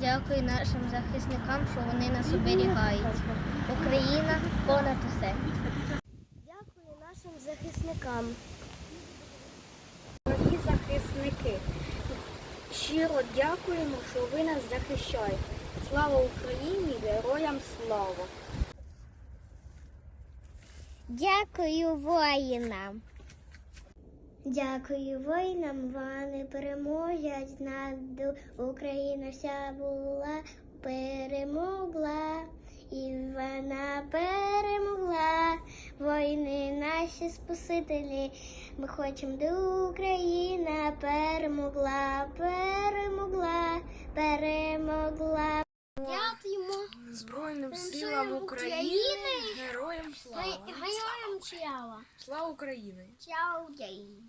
Дякую нашим захисникам, що вони нас оберігають. Україна понад усе. Дякую нашим захисникам. Дорогі захисники, щиро дякуємо, що ви нас захищаєте. Слава Україні, героям слава! Дякую воїнам. Дякую воїнам, вони переможуть над Україна вся була, перемогла, і вона перемогла. Воїни наші спасителі. Ми хочемо, де Україна перемогла, перемогла, перемогла. Дякуємо Збройним силам України, героям героям слава. Слава Україні! Чао, Україні!